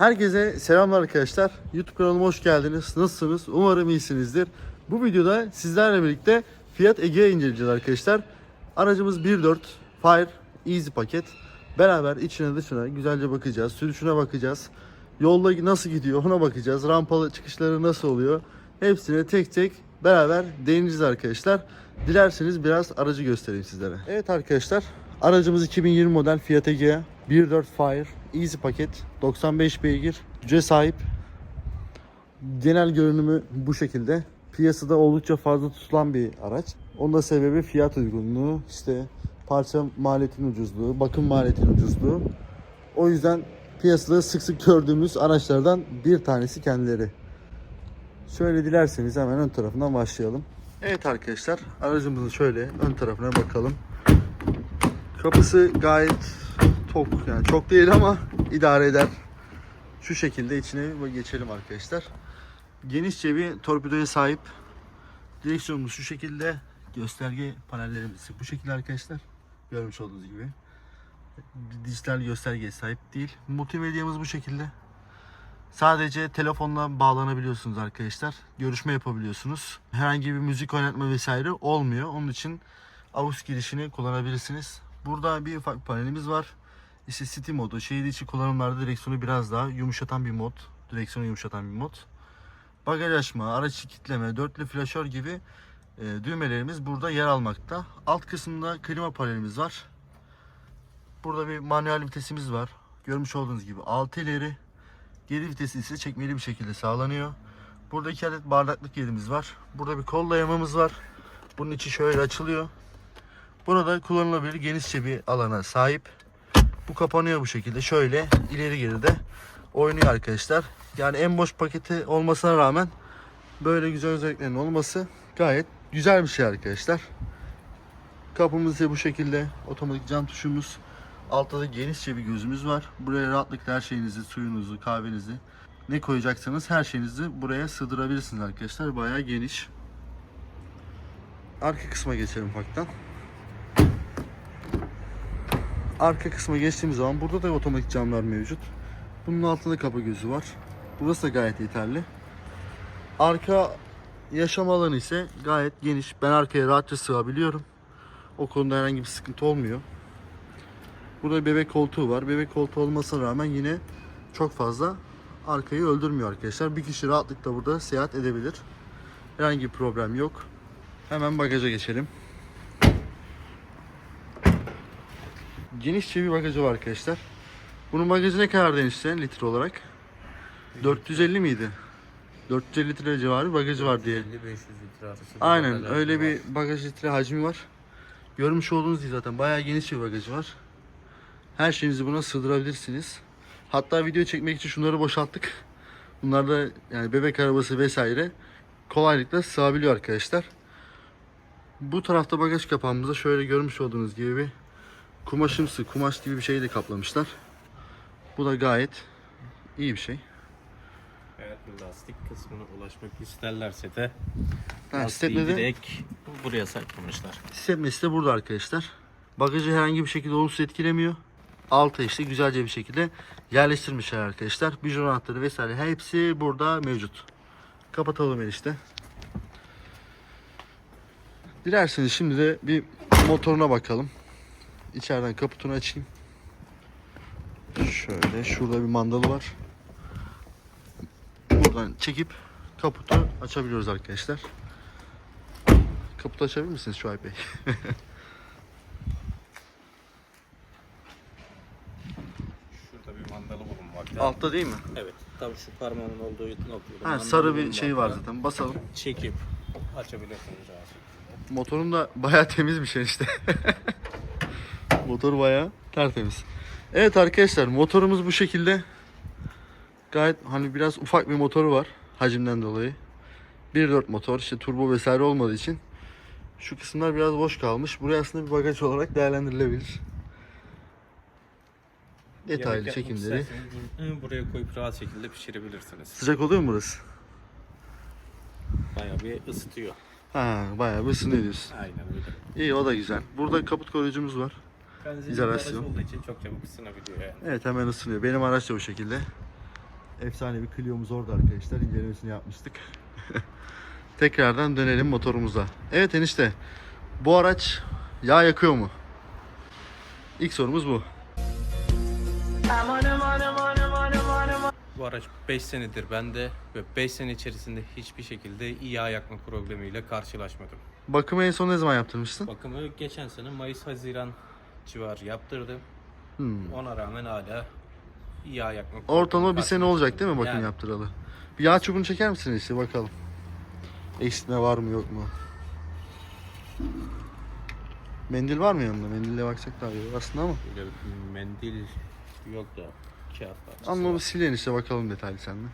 Herkese selamlar arkadaşlar. YouTube kanalıma hoş geldiniz. Nasılsınız? Umarım iyisinizdir. Bu videoda sizlerle birlikte Fiat Egea inceleyeceğiz arkadaşlar. Aracımız 1.4 Fire Easy paket. Beraber içine dışına güzelce bakacağız. Sürüşüne bakacağız. Yolda nasıl gidiyor ona bakacağız. Rampalı çıkışları nasıl oluyor? Hepsini tek tek beraber değineceğiz arkadaşlar. Dilerseniz biraz aracı göstereyim sizlere. Evet arkadaşlar aracımız 2020 model Fiat Egea 1.4 Fire Easy paket 95 beygir güce sahip. Genel görünümü bu şekilde. Piyasada oldukça fazla tutulan bir araç. Onun da sebebi fiyat uygunluğu, işte parça maliyetinin ucuzluğu, bakım maliyetinin ucuzluğu. O yüzden piyasada sık sık gördüğümüz araçlardan bir tanesi kendileri. Şöyle dilerseniz hemen ön tarafından başlayalım. Evet arkadaşlar aracımızın şöyle ön tarafına bakalım. Kapısı gayet tok yani çok değil ama idare eder. Şu şekilde içine geçelim arkadaşlar. Genişçe bir torpidoya sahip. Direksiyonumuz şu şekilde. Gösterge panellerimiz bu şekilde arkadaşlar. Görmüş olduğunuz gibi. Dijital göstergeye sahip değil. Multimedyamız bu şekilde. Sadece telefonla bağlanabiliyorsunuz arkadaşlar. Görüşme yapabiliyorsunuz. Herhangi bir müzik oynatma vesaire olmuyor. Onun için AUX girişini kullanabilirsiniz. Burada bir ufak panelimiz var. İşte City modu, şehir içi kullanımlarda direksiyonu biraz daha yumuşatan bir mod. Direksiyonu yumuşatan bir mod. Bagaj açma, araç kilitleme, dörtlü flaşör gibi e, düğmelerimiz burada yer almakta. Alt kısımda klima panelimiz var. Burada bir manuel vitesimiz var. Görmüş olduğunuz gibi 6 ileri, geri vitesi ise çekmeli bir şekilde sağlanıyor. Burada iki adet bardaklık yerimiz var. Burada bir kol dayamamız var. Bunun içi şöyle açılıyor. Burada kullanılabilir genişçe bir alana sahip. Bu kapanıyor bu şekilde. Şöyle ileri geri de oynuyor arkadaşlar. Yani en boş paketi olmasına rağmen böyle güzel özelliklerin olması gayet güzel bir şey arkadaşlar. Kapımız ise bu şekilde. Otomatik cam tuşumuz. Altta da genişçe bir gözümüz var. Buraya rahatlıkla her şeyinizi, suyunuzu, kahvenizi ne koyacaksanız her şeyinizi buraya sığdırabilirsiniz arkadaşlar. Bayağı geniş. Arka kısma geçelim ufaktan. Arka kısma geçtiğimiz zaman burada da otomatik camlar mevcut. Bunun altında kapı gözü var. Burası da gayet yeterli. Arka yaşam alanı ise gayet geniş. Ben arkaya rahatça sığabiliyorum. O konuda herhangi bir sıkıntı olmuyor. Burada bebek koltuğu var. Bebek koltuğu olmasına rağmen yine çok fazla arkayı öldürmüyor arkadaşlar. Bir kişi rahatlıkla burada seyahat edebilir. Herhangi bir problem yok. Hemen bagaja geçelim. Genişçe bir bagajı var arkadaşlar. Bunun bagajı ne kadar denişse litre olarak? 450 miydi? 450 litre civarı bagajı var diye. 50-500 litre arası. Aynen öyle bir bagaj litre hacmi var. Görmüş olduğunuz gibi zaten bayağı geniş bir bagajı var. Her şeyinizi buna sığdırabilirsiniz. Hatta video çekmek için şunları boşalttık. Bunlar da yani bebek arabası vesaire kolaylıkla sığabiliyor arkadaşlar. Bu tarafta bagaj kapağımızda şöyle görmüş olduğunuz gibi bir kumaşımsı, kumaş gibi bir şeyi de kaplamışlar. Bu da gayet iyi bir şey. Eğer bu lastik kısmına ulaşmak isterlerse de Ha, lastiği stepnede- direkt buraya saklamışlar. Stepnesi de burada arkadaşlar. Bagajı herhangi bir şekilde olumsuz etkilemiyor. Alta işte güzelce bir şekilde yerleştirmişler arkadaşlar. Bijon anahtarı vesaire hepsi burada mevcut. Kapatalım enişte. Dilerseniz şimdi de bir motoruna bakalım. İçeriden kaputunu açayım. Şöyle şurada bir mandalı var. Buradan çekip kaputu açabiliyoruz arkadaşlar. Kaputu açabilir misiniz Şuayb Bey? Şurada bir mandalı bulunmakta. Altta değil mi? Evet. Tam şu parmağımın olduğu noktada. Ha sarı bir şey var zaten. Basalım. Çekip açabilirsiniz. Motorun da bayağı temiz bir şey işte. Motor bayağı tertemiz. Evet arkadaşlar motorumuz bu şekilde. Gayet hani biraz ufak bir motoru var hacimden dolayı. 1.4 motor işte turbo vesaire olmadığı için şu kısımlar biraz boş kalmış. Buraya aslında bir bagaj olarak değerlendirilebilir. Detaylı Yemek çekimleri. buraya koyup rahat şekilde pişirebilirsiniz. Sıcak oluyor mu burası? Bayağı bir ısıtıyor. Ha bayağı bir ısınıyor diyorsun. Aynen öyle. İyi o da güzel. Burada kaput koruyucumuz var. İzolasyon. aracı olduğu için çok çabuk ısınabiliyor yani. Evet hemen ısınıyor. Benim araç da bu şekilde. efsane bir Clio'muz orada arkadaşlar. İncelemesini yapmıştık. Tekrardan dönelim motorumuza. Evet enişte. Bu araç yağ yakıyor mu? İlk sorumuz bu. Bu araç 5 senedir bende ve 5 sene içerisinde hiçbir şekilde yağ yakma problemiyle karşılaşmadım. Bakımı en son ne zaman yaptırmıştın? Bakımı geçen sene Mayıs-Haziran civarı yaptırdım. Hmm. Ona rağmen hala yağ yakma Ortalama bir sene olacak değil mi bakım Yani yaptıralı? Bir yağ çubuğunu çeker misin işte bakalım. Eksiltme var mı yok mu? Mendil var mı yanında? Mendille baksak daha iyi aslında ama. Böyle bir mendil yok da kağıt parçası Ama var. bir sileyin işte bakalım detaylı seninle.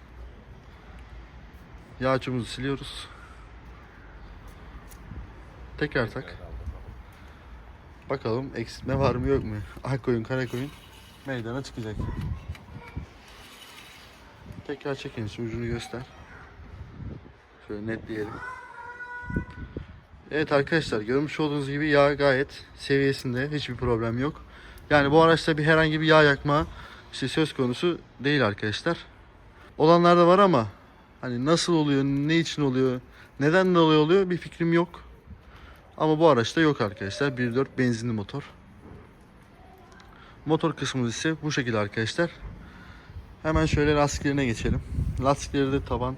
Yağ çubuğumuzu siliyoruz. Tekrar tak. Bakalım eksiltme var mı yok mu? Ak koyun kara koyun meydana çıkacak. Tekrar çekin şu ucunu göster. Şöyle netleyelim. Evet arkadaşlar görmüş olduğunuz gibi yağ gayet seviyesinde hiçbir problem yok. Yani bu araçta bir herhangi bir yağ yakma işte söz konusu değil arkadaşlar. Olanlar da var ama hani nasıl oluyor, ne için oluyor, neden dolayı oluyor bir fikrim yok. Ama bu araçta yok arkadaşlar. 1.4 benzinli motor. Motor kısmımız ise bu şekilde arkadaşlar. Hemen şöyle lastiklerine geçelim. Lastikleri de taban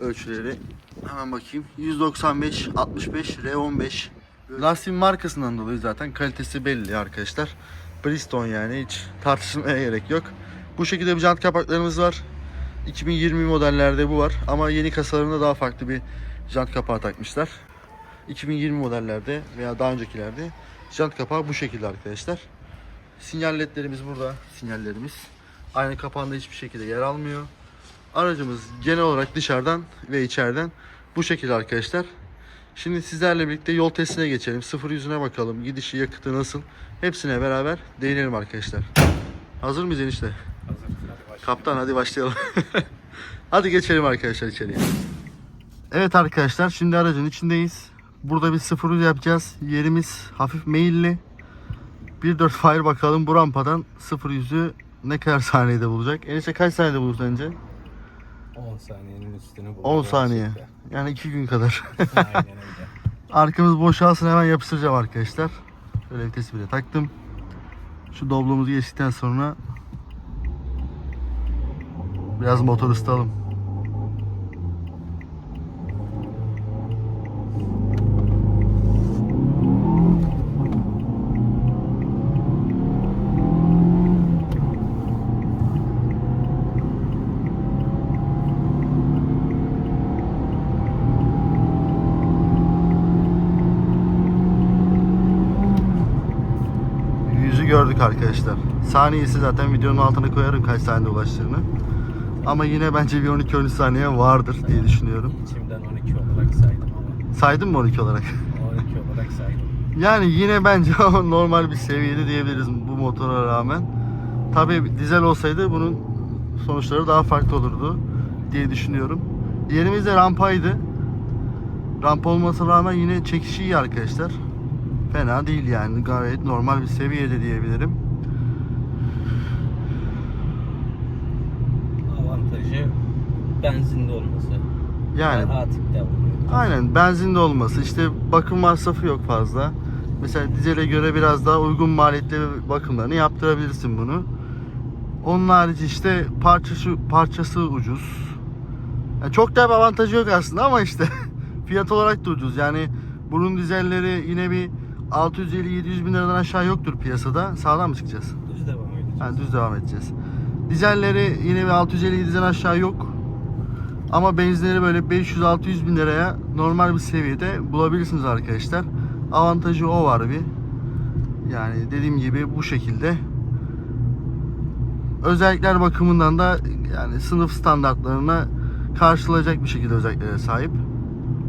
ölçüleri. Hemen bakayım. 195 65 R15. Lastiğin markasından dolayı zaten kalitesi belli arkadaşlar. Bridgestone yani hiç tartışmaya gerek yok. Bu şekilde bir jant kapaklarımız var. 2020 modellerde bu var ama yeni kasalarında daha farklı bir jant kapağı takmışlar. 2020 modellerde veya daha öncekilerde jant kapağı bu şekilde arkadaşlar. Sinyal ledlerimiz burada. Sinyallerimiz. Aynı kapağında hiçbir şekilde yer almıyor. Aracımız genel olarak dışarıdan ve içeriden bu şekilde arkadaşlar. Şimdi sizlerle birlikte yol testine geçelim. Sıfır yüzüne bakalım. Gidişi, yakıtı nasıl? Hepsine beraber değinelim arkadaşlar. Hazır mıyız enişte? Hazır. Hadi. Kaptan hadi başlayalım. hadi geçelim arkadaşlar içeriye. Evet arkadaşlar şimdi aracın içindeyiz. Burada bir sıfır yapacağız. Yerimiz hafif meyilli. 1.4 Fire bakalım bu rampadan sıfır yüzü ne kadar saniyede bulacak? Enişte kaç saniyede bulur sence? 10 saniyenin üstüne bulur 10 saniye. gerçekten. Yani 2 gün kadar. Aynen öyle. Arkamız boşalsın hemen yapıştıracağım arkadaşlar. Şöyle vitesi bile taktım. Şu doblomuzu geçtikten sonra biraz motor ısıtalım. Yüzü gördük arkadaşlar. Saniyesi zaten videonun altına koyarım kaç saniyede ulaştığını. Ama yine bence bir 12-13 saniye vardır diye düşünüyorum. İçimden 12 olarak saydım ama. Saydın mı 12 olarak? 12 olarak saydım. Yani yine bence normal bir seviyede diyebiliriz bu motora rağmen. Tabii dizel olsaydı bunun sonuçları daha farklı olurdu diye düşünüyorum. Yerimiz de rampaydı. Rampa olmasına rağmen yine çekişi iyi arkadaşlar. Fena değil yani gayet normal bir seviyede diyebilirim. Avantajı benzinde olması. Yani Daha atik de oluyor. Aynen benzinde olması işte bakım masrafı yok fazla. Mesela dizele göre biraz daha uygun maliyetli bakımlarını yaptırabilirsin bunu. Onun harici işte parçası parçası ucuz. Yani çok da bir avantajı yok aslında ama işte fiyat olarak da ucuz. Yani bunun dizelleri yine bir 650-700 bin liradan aşağı yoktur piyasada. Sağdan mı çıkacağız? Düz devam edeceğiz. Ha, düz devam edeceğiz. Dizelleri yine bir 650-700'den aşağı yok. Ama benzinleri böyle 500-600 bin liraya normal bir seviyede bulabilirsiniz arkadaşlar. Avantajı o var bir. Yani dediğim gibi bu şekilde. Özellikler bakımından da yani sınıf standartlarına karşılayacak bir şekilde özelliklere sahip.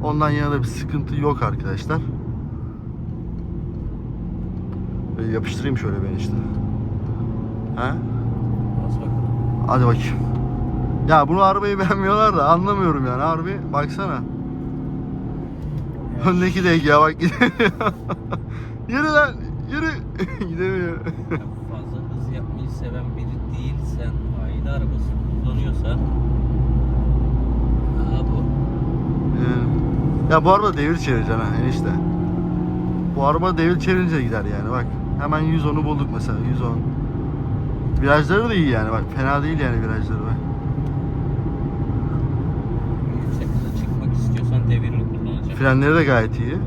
Ondan yana da bir sıkıntı yok arkadaşlar. Bir yapıştırayım şöyle ben işte. He? Hadi bakayım. Ya bunu arabayı beğenmiyorlar da anlamıyorum yani harbi. Baksana. Evet. Öndeki de ya bak Yürü lan yürü. Gidemiyor. Fazla hız yapmayı seven biri değilsen aile arabası kullanıyorsan Aha bu. Ee, ya bu araba devir çevireceksin ha enişte. Bu araba devir çevirince gider yani bak. Hemen 110'u bulduk mesela 110. Virajları da iyi yani bak fena değil yani virajları bak. Yüksek hıza çıkmak istiyorsan devirli kullanacaksın. Frenleri de gayet iyi.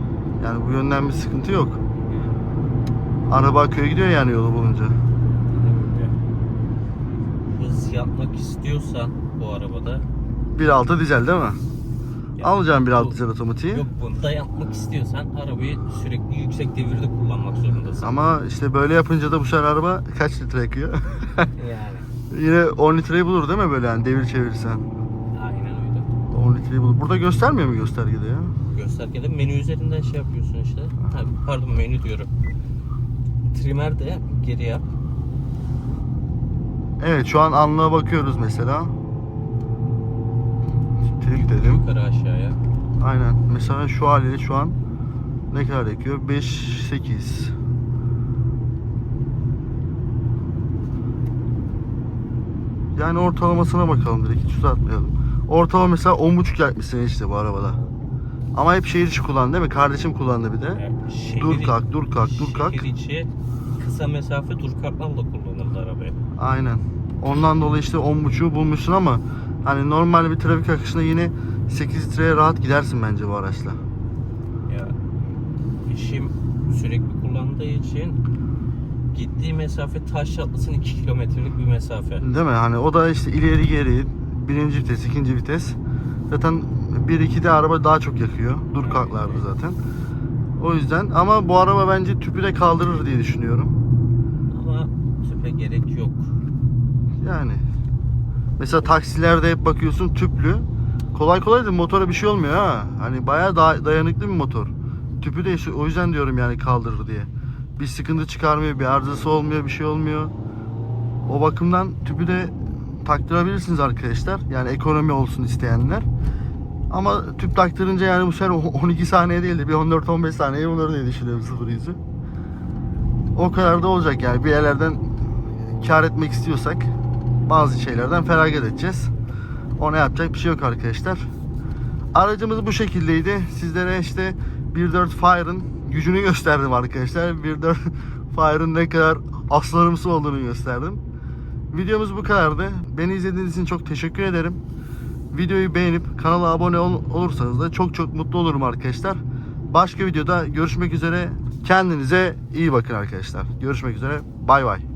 Yani bu yönden bir sıkıntı yok. Araba akıyor gidiyor yani yolu bulunca. Hız yapmak istiyorsan bu arabada 1.6 dizel değil mi? Ya, Alacağım 1.6 bu- dizel otomatiği. Yok bunda yapmak istiyorsan arabayı sürekli yüksek devirde kullanmak zorundasın. Ama işte böyle yapınca da bu sefer araba kaç litre yakıyor? Yani Yine 10 litreyi bulur değil mi böyle yani devir çevirirsen? aynen öyle. 10 litreyi bulur. Burada göstermiyor mu göstergede ya? Göstergede menü üzerinden şey yapıyorsun işte. Ha, pardon menü diyorum. Trimmer de geri yap. Evet şu an anlığa bakıyoruz mesela. Tilt dedim. Yukarı aşağıya. Aynen. Mesela şu haliyle şu an ne kadar yakıyor? 5 8. Yani ortalamasına bakalım direkt hiç uzatmayalım. Ortalama mesela 10.5 yakmışsın işte bu arabada. Ama hep şehir içi kullandı değil mi? Kardeşim kullandı bir de. Yani şehir, Dur kalk, dur kalk, dur kalk. Şehir içi kısa mesafe dur kalklarla kullanıldı arabaya. Aynen. Ondan dolayı işte 10.5'u bulmuşsun ama hani normal bir trafik akışında yine 8 litreye rahat gidersin bence bu araçla. Ya eşim sürekli kullandığı için gittiği mesafe taş çatlasın 2 kilometrelik bir mesafe. Değil mi? Hani o da işte ileri geri birinci vites, ikinci vites. Zaten 1-2'de araba daha çok yakıyor. Dur kalklardı zaten. O yüzden ama bu araba bence tüpü de kaldırır diye düşünüyorum. Ama tüpe gerek yok. Yani mesela taksilerde hep bakıyorsun tüplü. Kolay kolay da motora bir şey olmuyor ha. Hani bayağı da- dayanıklı bir motor. Tüpü de işte o yüzden diyorum yani kaldırır diye. Bir sıkıntı çıkarmıyor, bir arızası olmuyor, bir şey olmuyor. O bakımdan tüpü de taktırabilirsiniz arkadaşlar. Yani ekonomi olsun isteyenler. Ama tüp taktırınca yani bu sefer o 12 saniye değil de bir 14-15 saniye bulur diye düşünüyorum sıfır yüzü. O kadar da olacak yani bir yerlerden kar etmek istiyorsak bazı şeylerden feragat edeceğiz. Ona yapacak bir şey yok arkadaşlar. Aracımız bu şekildeydi. Sizlere işte 1.4 Fire'ın gücünü gösterdim arkadaşlar. 1.4 Fire'ın ne kadar aslanımsı olduğunu gösterdim. Videomuz bu kadardı. Beni izlediğiniz için çok teşekkür ederim. Videoyu beğenip kanala abone ol- olursanız da çok çok mutlu olurum arkadaşlar. Başka videoda görüşmek üzere. Kendinize iyi bakın arkadaşlar. Görüşmek üzere. Bay bay.